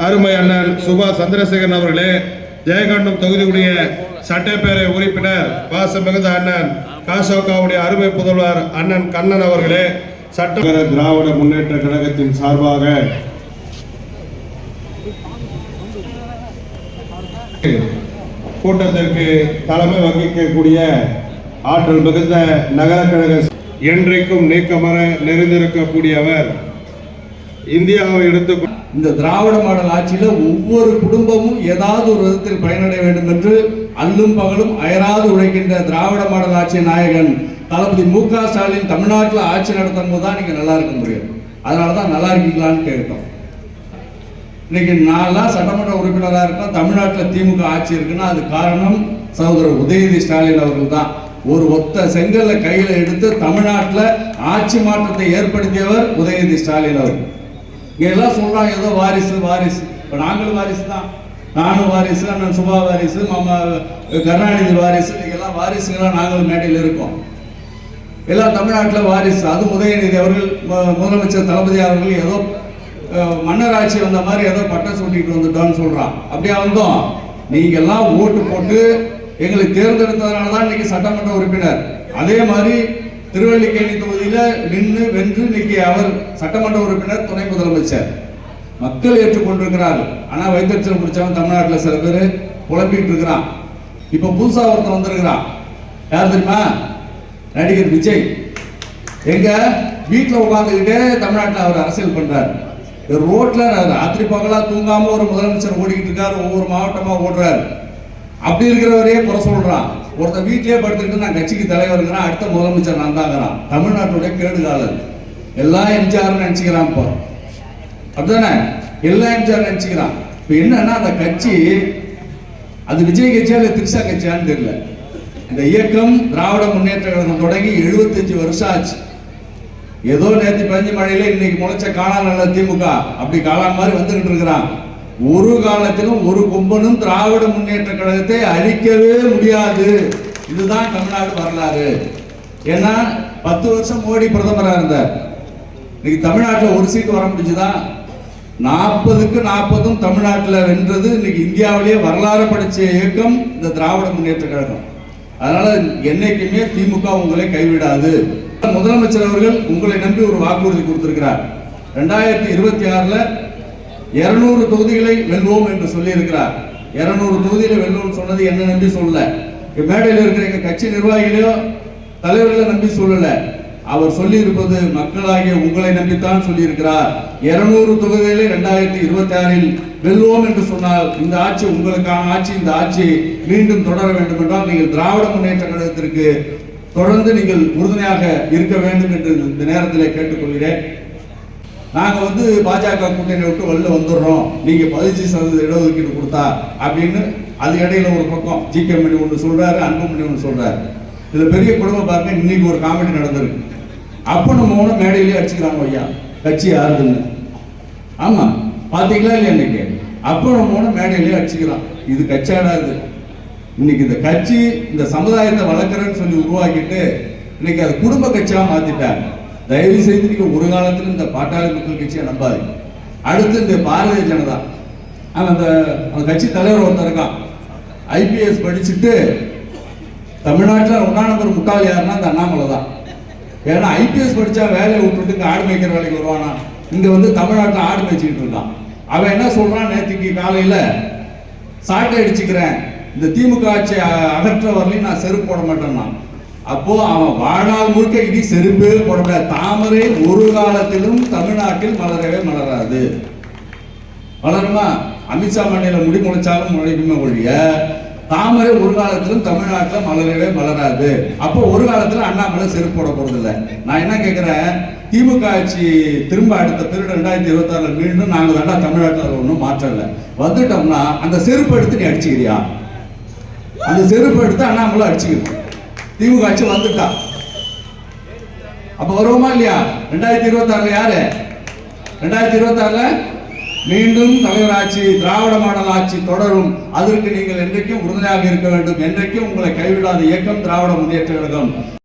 அருமை அண்ணன் சுபாஷ் சந்திரசேகரன் அவர்களே ஜெயகண்டம் தொகுதியுடைய சட்டப்பேரவை உறுப்பினர் பாசம் மிகுந்த அண்ணன் காசோகாவுடைய அருமை புதல்வர் அண்ணன் கண்ணன் அவர்களே சட்ட திராவிட முன்னேற்ற கழகத்தின் சார்பாக கூட்டத்திற்கு தலைமை வகிக்கக்கூடிய ஆற்றல் மிகுந்த நகர கழக என்றைக்கும் நீக்கமர நிறைந்திருக்கக்கூடியவர் இந்தியாவை எடுத்து இந்த திராவிட மாடல் ஆட்சியில ஒவ்வொரு குடும்பமும் ஏதாவது ஒரு விதத்தில் பயனடைய வேண்டும் என்று அல்லும் பகலும் அயராது உழைக்கின்ற திராவிட மாடல் ஆட்சி நாயகன் தளபதி மு க ஸ்டாலின் தமிழ்நாட்டில் ஆட்சி நடத்தும் போது தான் நீங்க நல்லா இருக்க முடியும். அதனால தான் நல்லா இருக்கீங்களான்னு கேட்டோம். இன்னைக்கு நான்லாம் சட்டமன்ற உறுப்பினராக இருக்கோம் தமிழ்நாட்டில் திமுக ஆட்சி இருக்குன்னா அது காரணம் சகோதரர் உதயநிதி ஸ்டாலின் அவர்கள் தான் ஒரு ஒத்த செங்கல்ல கையில எடுத்து தமிழ்நாட்டில் ஆட்சி மாற்றத்தை ஏற்படுத்தியவர் உதயநிதி ஸ்டாலின் அவர்கள். இங்க எல்லாம் சொல்றாங்க ஏதோ வாரிசு வாரிசு. இப்போ நாங்களும் வாரிசு தான் நானும் வாரிசு அண்ணன் சுபா வாரிசு மாமா கருணாநிதி வாரிசு எல்லாம் வாரிசுகளாக நாங்களும் மேடையில் இருக்கோம். எல்லாம் தமிழ்நாட்டில் வாரிசு. அது உதயநிதி அவர்கள் முதலமைச்சர் தளபதி அவர்கள் ஏதோ மன்னராட்சி மன்னர் ஆட்சி வந்த மாதிரி ஏதோ பட்டம் சூட்டிட்டு வந்துட்டோம்னு சொல்கிறான் அப்படியே வந்தோம். நீங்க எல்லாம் ஓட்டு போட்டு எங்களை தேர்ந்தெடுத்ததுனால தான் இன்னைக்கு சட்டமன்ற உறுப்பினர். அதே மாதிரி திருவள்ளிக்கேணி தொகுதியில நின்று வென்று இன்னைக்கு அவர் சட்டமன்ற உறுப்பினர் துணை முதலமைச்சர். மக்கள் ஏற்றுக்கொண்டிருக்கிறார்கள் ஆனா வைத்தறிச்சல் பிடிச்சவன் தமிழ்நாட்டில் சில பேர் புலம்பிட்டு இருக்கிறான். இப்ப புதுசா ஒருத்தன் வந்திருக்கிறான். யார் தெரியுமா? நடிகர் விஜய். எங்க? வீட்டுல உட்காந்துக்கிட்டே தமிழ்நாட்டில் அவர் அரசியல் பண்றாரு. ரோட்டில் ரோட்ல ராத்திரி பகலா தூங்காம ஒரு முதலமைச்சர் ஓடிக்கிட்டு இருக்காரு. ஒவ்வொரு மாவட்டமா ஓடுறாரு. அப்படி இருக்கிறவரையே குறை சொல்றான். ஒருத்தன் வீட்டிலே படுத்துக்கிட்டு நான் கட்சிக்கு தலைவருங்கிறான் அடுத்த முதலமைச்சர் நான் தாங்கிறான். தமிழ்நாட்டுடைய கேடுகாலர் எல்லா எம்ஜிஆர் நினைச்சுக்கிறான் இப்போ. அப்படிதானே? எல்லா எம்ஜிஆர் நினைச்சுக்கிறான். இப்போ என்னன்னா அந்த கட்சி அது விஜய் கட்சியா இல்லை திரிசா கட்சியான்னு தெரியல. இந்த இயக்கம் திராவிட முன்னேற்ற கழகம் தொடங்கி 75 வருஷம் ஆச்சு. ஏதோ நேற்று பெஞ்ச மழையில இன்னைக்கு முளைச்ச காளான் நல்ல திமுக. அப்படி காளான் மாதிரி வந்துகிட்டு இருக்கிறான். ஒரு காலத்திலும் ஒரு கும்பனும் திராவிட முன்னேற்ற கழகத்தை அழிக்கவே முடியாது. இதுதான் தமிழ்நாடு வரலாறு. ஏன்னா பத்து வருஷம் மோடி பிரதமராக இருந்தார். இன்னைக்கு தமிழ்நாட்டில் ஒரு சீட்டு வர முடிஞ்சுதா? நாற்பதுக்கு நாற்பதும் தமிழ்நாட்டில் வென்றது இன்னைக்கு இந்தியாவிலேயே வரலாறு படிச்ச இயக்கம் இந்த திராவிட முன்னேற்ற கழகம். அதனால என்னைக்குமே திமுக உங்களை கைவிடாது. முதலமைச்சர் அவர்கள் உங்களை நம்பி ஒரு வாக்குறுதி கொடுத்திருக்கிறார். ரெண்டாயிரத்தி இருபத்தி ஆறில் இருநூறு தொகுதிகளை வெல்வோம் என்று சொல்லியிருக்கிறார். இருநூறு தொகுதியில வெல்வோம் சொன்னது என்ன நம்பி சொல்லல. மேடையில் இருக்கிற எங்க கட்சி நிர்வாகிகளையோ தலைவர்களை நம்பி சொல்லல. அவர் சொல்லி இருப்பது மக்களாகிய உங்களை நம்பித்தான் சொல்லியிருக்கிறார். இருநூறு தொகுதிகளை இரண்டாயிரத்தி இருபத்தி ஆறில் வெல்வோம் என்று சொன்னால் இந்த ஆட்சி உங்களுக்கான ஆட்சி இந்த ஆட்சி மீண்டும் தொடர வேண்டும் என்றால் நீங்கள் திராவிட முன்னேற்ற கழகத்திற்கு தொடர்ந்து நீங்கள் உறுதுணையாக இருக்க வேண்டும் என்று இந்த நேரத்தில் கேட்டுக்கொள்கிறேன். நாங்கள் வந்து பாஜக கூட்டணி விட்டு வெளில வந்துடுறோம். நீங்கள் பதினஞ்சு சதவீத இடஒதுக்கீடு கொடுத்தா அப்படின்னு அது இடையில ஒரு பக்கம் ஜி கே மணி ஒன்று சொல்றாரு அன்புமணி ஒன்று சொல்கிறாரு இதில் பெரிய குடும்பம் பாருங்க இன்னைக்கு ஒரு காமெடி நடந்திருக்கு. அப்போ நம்ம ஒன்று மேடையிலே அடிச்சுக்கிறாங்க ஐயா. கட்சி யாருதுன்னு. ஆமாம் பார்த்தீங்களா இல்லையா இன்னைக்கு? அப்போ நம்ம ஒன்று மேடையிலே அடிச்சுக்கிறான். இது கட்சியாடாது இன்னைக்கு இந்த கட்சி இந்த சமுதாயத்தை வளர்க்குறேன்னு சொல்லி உருவாக்கிட்டு இன்னைக்கு அது குடும்ப கட்சியாக மாற்றிட்டாங்க தயவு செய்து நீங்க ஒரு காலத்துல இந்த பாட்டாளி மக்கள் கட்சியை நம்பாதீங்க. அடுத்து இந்த பாரதிய ஜனதா. அந்த அந்த கட்சி தலைவர் ஒருத்தன் இருக்கான். ஐபிஎஸ் படிச்சுட்டு தமிழ்நாட்டில் ஒன்றா நம்பர் முட்டாள் யாருன்னா அந்த அண்ணாமலை தான். ஏன்னா ஐபிஎஸ் படிச்சா வேலையை விட்டுட்டு இங்கே ஆடு மேய்க்கிற வேலைக்கு வருவானா? இங்க வந்து தமிழ்நாட்டில் ஆடு மேய்ச்சிக்கிட்டு இருக்கான் அவன் என்ன சொல்றான் நேற்றுக்கு காலையில? சாட்டை அடிச்சுக்கிறேன். இந்த திமுக ஆட்சி அகற்ற வரலையும் நான் செருப்பு போட மாட்டேன்னா அப்போ அவன் வாழ்நாள் முழுக்க இனி செருப்பு போட தாமரை ஒரு காலத்திலும் தமிழ்நாட்டில் மலரவே மலராது. வளருமா அமித்ஷா மண்ணில முடி முளைச்சாலும் முளைக்குமே ஒழிய தாமரை ஒரு காலத்திலும் தமிழ்நாட்டில் மலரவே மலராது. அப்போ ஒரு காலத்தில் அண்ணாமலை செருப்பு போட போறது இல்லை நான் என்ன கேட்கிறேன் திமுக ஆட்சி திரும்ப அடுத்த பிறகு ரெண்டாயிரத்தி இருபத்தி மீண்டும் நாங்கள் வேண்டாம் தமிழ்நாட்டில் ஒன்றும் மாற்றம் இல்லை வந்துட்டோம்னா அந்த செருப்பு எடுத்து நீ அடிச்சுக்கிறியா? அந்த செருப்பு எடுத்து அண்ணாமலை அடிச்சுக்கிறோம் திமுக ஆட்சி வந்துட்டா அப்ப வருவோமா இல்லையா? ரெண்டாயிரத்தி இருபத்தி ஆறுல யாரு? ரெண்டாயிரத்தி இருபத்தி ஆறுல மீண்டும் தலைவர் ஆட்சி திராவிட மாடல் ஆட்சி தொடரும். அதற்கு நீங்கள் என்றைக்கும் உறுதுணையாக இருக்க வேண்டும். என்றைக்கும் உங்களை கைவிடாத இயக்கம் திராவிட முன்னேற்ற கழகம்.